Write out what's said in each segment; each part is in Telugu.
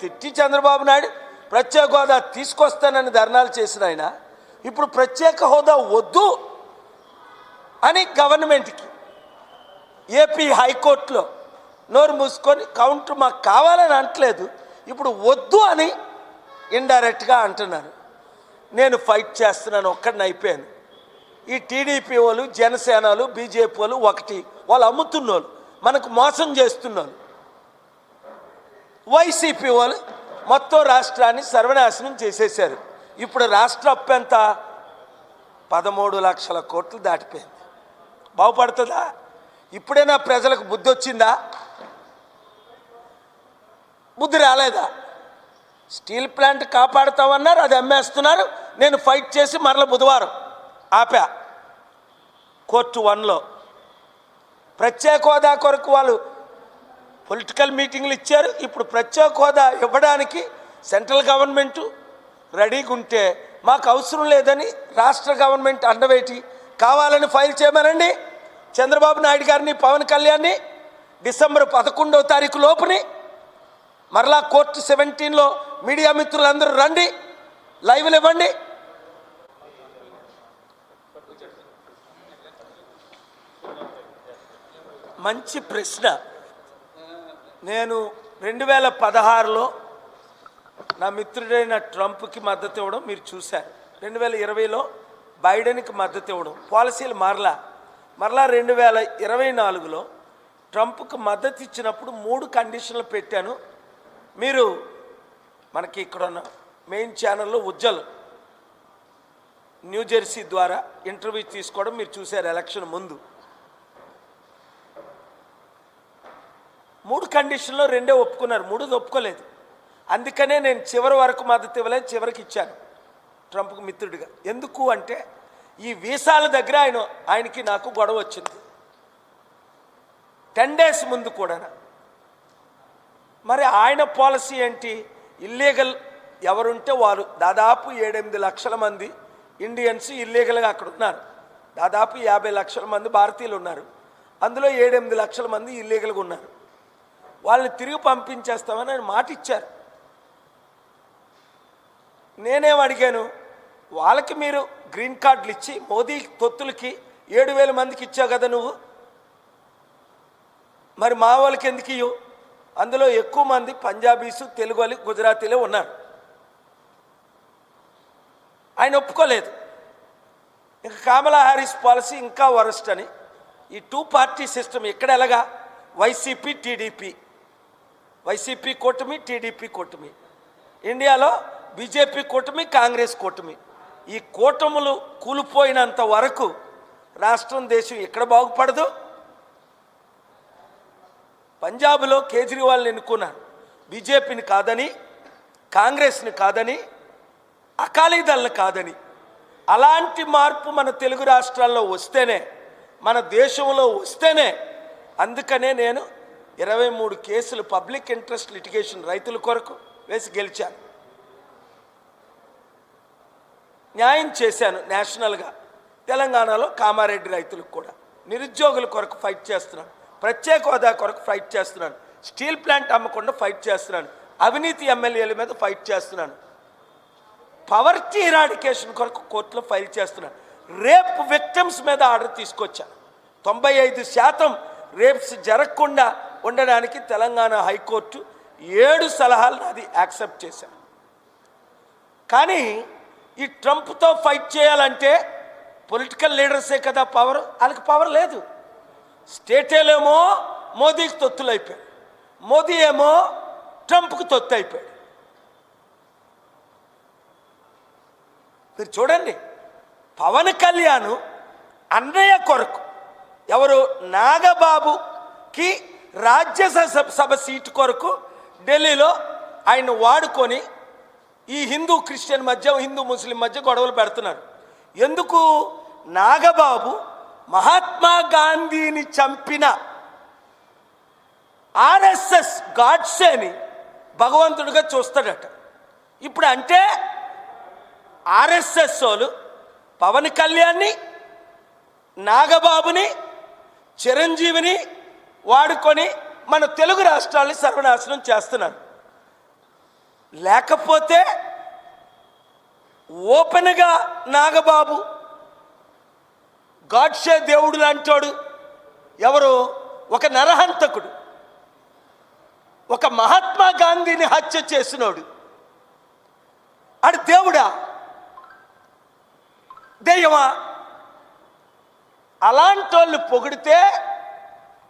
తిట్టి చంద్రబాబు నాయుడు ప్రత్యేక హోదా తీసుకొస్తానని ధర్నాలు చేసిన ఆయన ఇప్పుడు ప్రత్యేక హోదా వద్దు అని గవర్నమెంట్కి ఏపీ హైకోర్టులో నోరు మూసుకొని కౌంటర్ మాకు కావాలని అంటలేదు ఇప్పుడు వద్దు అని ఇండైరెక్ట్గా అంటున్నారు. నేను ఫైట్ చేస్తున్నాను ఒక్కడిని అయిపోయాను. ఈ టీడీపీ వాళ్ళు జనసేనలు బీజేపీ వాళ్ళు ఒకటి వాళ్ళు అమ్ముతున్నోళ్ళు మనకు మోసం చేస్తున్నారు వైసీపీ వాళ్ళు మొత్తం రాష్ట్రాన్ని సర్వనాశనం చేసేశారు. ఇప్పుడు రాష్ట్ర అప్పు ఎంత పదమూడు లక్షల కోట్లు దాటిపోయింది. బాగుపడుతుందా? ఇప్పుడైనా ప్రజలకు బుద్ధి వచ్చిందా? బుద్ధి రాలేదా? స్టీల్ ప్లాంట్ కాపాడుతామన్నారు అది అమ్మేస్తున్నారు. నేను ఫైట్ చేసి మరల బుధవారం ఆపా. కోర్టు వన్లో. ప్రత్యేక హోదా కొరకు వాళ్ళు పొలిటికల్ మీటింగ్లు ఇచ్చారు. ఇప్పుడు ప్రత్యేక హోదా ఇవ్వడానికి సెంట్రల్ గవర్నమెంటు రెడీగా ఉంటే మాకు అవసరం లేదని రాష్ట్ర గవర్నమెంట్ అండవేటి కావాలని ఫైల్ చేయమనండి. చంద్రబాబు నాయుడు గారిని పవన్ కళ్యాణ్ని డిసెంబర్ పదకొండవ తారీఖు లోపుని మరలా కోర్టు సెవెంటీన్లో మీడియా మిత్రులందరూ రండి. లైవ్లు ఇవ్వండి. మంచి ప్రశ్న. నేను రెండు వేల పదహారులో నా మిత్రుడైన ట్రంప్కి మద్దతు ఇవ్వడం మీరు చూశారు. రెండు వేల ఇరవైలో బైడెన్కి మద్దతు ఇవ్వడం పాలసీలు మరలా మరలా రెండు వేల ఇరవై నాలుగులో ట్రంప్కి మద్దతు ఇచ్చినప్పుడు మూడు కండిషన్లు పెట్టాను. మీరు మనకి ఇక్కడ ఉన్న మెయిన్ ఛానల్లో ఉజ్జల్ న్యూ జెర్సీ ద్వారా ఇంటర్వ్యూ తీసుకోవడం మీరు చూశారు ఎలక్షన్ ముందు. మూడు కండిషన్లో రెండే ఒప్పుకున్నారు మూడు ఒప్పుకోలేదు. అందుకనే నేను చివరి వరకు మద్దతు ఇవ్వలేదు చివరికి ఇచ్చాను ట్రంప్కు మిత్రుడిగా. ఎందుకు అంటే ఈ వీసాల దగ్గర ఆయన ఆయనకి నాకు గొడవ వచ్చింది. టెన్ డేస్ ముందు కూడా మరి ఆయన పాలసీ ఏంటి? ఇల్లీగల్ ఎవరుంటే వారు దాదాపు ఏడెనిమిది లక్షల మంది ఇండియన్స్ ఇల్లీగల్గా అక్కడ ఉన్నారు. దాదాపు యాభై లక్షల మంది భారతీయులు ఉన్నారు. అందులో ఏడెనిమిది లక్షల మంది ఇల్లీగల్గా ఉన్నారు. వాళ్ళని తిరిగి పంపించేస్తామని ఆయన మాట ఇచ్చారు నేనేం అడిగాను? వాళ్ళకి మీరు గ్రీన్ కార్డులు ఇచ్చి మోదీ తొత్తులకి ఏడు వేల మందికి ఇచ్చావు కదా నువ్వు? మరి మా వాళ్ళకి ఎందుకు ఇవ్వు అందులో ఎక్కువ మంది పంజాబీసు తెలుగు వాళ్ళు గుజరాతీలే ఉన్నారు. ఆయన ఒప్పుకోలేదు. ఇంకా కామలా హారీస్ పాలసీ ఇంకా వరస్ట్ అని ఈ టూ పార్టీ సిస్టమ్ ఎక్కడ ఎలాగా? YCP TDP. వైసీపీ కూటమి టీడీపీ కూటమి. ఇండియాలో బీజేపీ కూటమి కాంగ్రెస్ కూటమి. ఈ కూటములు కూలిపోయినంత వరకు రాష్ట్రం దేశం ఎక్కడ బాగుపడదు? పంజాబ్లో కేజ్రీవాల్ని ఎన్నుకున్నారు. బీజేపీని కాదని కాంగ్రెస్ని కాదని అకాలీదళ్ళని కాదని. అలాంటి మార్పు మన తెలుగు రాష్ట్రాల్లో వస్తేనే మన దేశంలో వస్తేనే అందుకనే నేను ఇరవై మూడు కేసులు పబ్లిక్ ఇంట్రెస్ట్ లిటిగేషన్ రైతుల కొరకు వేసి గెలిచాను. న్యాయం చేశాను నేషనల్గా. తెలంగాణలో కామారెడ్డి రైతులకు కూడా. నిరుద్యోగుల కొరకు ఫైట్ చేస్తున్నాను. ప్రత్యేక హోదా కొరకు ఫైట్ చేస్తున్నాను. స్టీల్ ప్లాంట్ అమ్మకుండా ఫైట్ చేస్తున్నాను. అవినీతి ఎమ్మెల్యేల మీద ఫైట్ చేస్తున్నాను. పవర్టీ ఇరాడికేషన్ కొరకు కోర్టులో ఫైల్ చేస్తున్నాను. రేప్ విక్టమ్స్ మీద ఆర్డర్ తీసుకొచ్చాను. తొంభై ఐదు శాతం రేప్స్ జరగకుండా ఉండడానికి తెలంగాణ హైకోర్టు ఏడు సలహాలు నాది యాక్సెప్ట్ చేశాను కానీ ఈ ట్రంప్తో ఫైట్ చేయాలంటే పొలిటికల్ లీడర్సే కదా పవర్ వాళ్ళకి పవర్ లేదు. స్టేటేలేమో మోదీకి తొత్తులు అయిపోయాడు మోదీ ఏమో ట్రంప్కు తొత్తు అయిపోయాడు మీరు చూడండి పవన్ కళ్యాణ్ అన్నయ్య కొరకు ఎవరు నాగబాబుకి రాజ్యసభ సభ సీటు కొరకు ఢిల్లీలో ఆయన వాడుకొని ఈ హిందూ క్రిస్టియన్ మధ్య హిందూ ముస్లిం మధ్య గొడవలు పెడుతున్నారు. ఎందుకు? నాగబాబు మహాత్మా గాంధీని చంపిన ఆర్ఎస్ఎస్ గాడ్సేని భగవంతుడిగా చూస్తాడట. ఇప్పుడు అంటే ఆర్ఎస్ఎస్ వాళ్ళు పవన్ కళ్యాణ్ని నాగబాబుని చిరంజీవిని వాడుకొని మన తెలుగు రాష్ట్రాల్ని సర్వనాశనం చేస్తున్నారు. లేకపోతే ఓపెన్గా నాగబాబు గాడ్షే దేవుడు లాంటోడు ఎవరు ఒక నరహంతకుడు ఒక మహాత్మా గాంధీని హత్య చేసినోడు. ఆడు దేవుడా? దెయ్యమా? అలాంటి వాళ్ళు పొగిడితే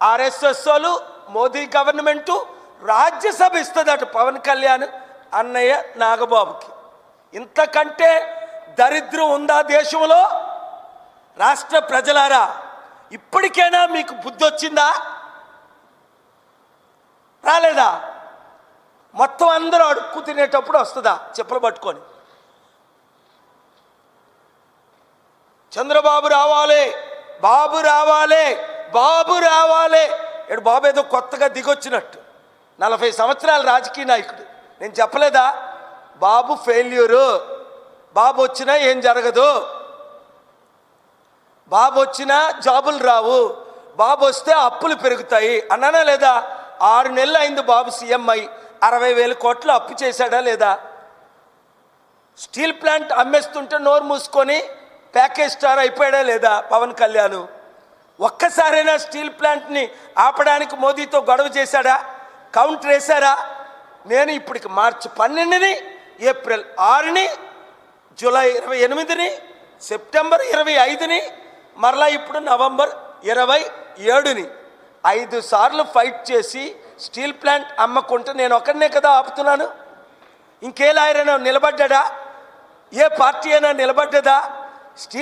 ఆర్ఎస్ఎస్ వాళ్ళు మోదీ గవర్నమెంటు రాజ్యసభ ఇస్తుందట పవన్ కళ్యాణ్ అన్నయ్య నాగబాబుకి. ఇంతకంటే దరిద్రం ఉందా దేశంలో? రాష్ట్ర ప్రజలారా ఇప్పటికైనా మీకు బుద్ధి వచ్చిందా? రాలేదా? మొత్తం అందరూ అడుక్కు తినేటప్పుడు వస్తుందా? చెప్పులు పట్టుకొని. చంద్రబాబు రావాలి బాబు రావాలి బాబు రావాలే. ఇడు బాబు ఏదో కొత్తగా దిగొచ్చినట్టు. నలభై సంవత్సరాల రాజకీయ నాయకుడు. నేను చెప్పలేదా? బాబు ఫెయిల్యూరు. బాబు వచ్చినా ఏం జరగదు. బాబు వచ్చినా జాబులు రావు. బాబు వస్తే అప్పులు పెరుగుతాయి. అన్నానా లేదా? ఆరు నెలలు అయింది బాబు సీఎంఐ అరవై వేల కోట్లు అప్పు చేశాడా లేదా? స్టీల్ ప్లాంట్ అమ్మేస్తుంటే నోరు మూసుకొని ప్యాకేజ్ స్టార్ అయిపోయాడా లేదా పవన్ కళ్యాణ్? ఒక్కసారైనా స్టీల్ ప్లాంట్ని ఆపడానికి మోదీతో గొడవ చేశాడా? కౌంటర్ వేశారా? నేను ఇప్పటికి మార్చి పన్నెండుని ఏప్రిల్ ఆరుని జూలై ఇరవై ఎనిమిదిని సెప్టెంబర్ ఇరవై ఐదుని మరలా ఇప్పుడు నవంబర్ ఇరవై ఏడుని ఐదు సార్లు ఫైట్ చేసి స్టీల్ ప్లాంట్ అమ్మకుంటే నేను ఒకరినే కదా ఆపుతున్నాను? ఇంకే లాయరైనా నిలబడ్డా ఏ పార్టీ అయినా నిలబడ్డదా? స్టీల్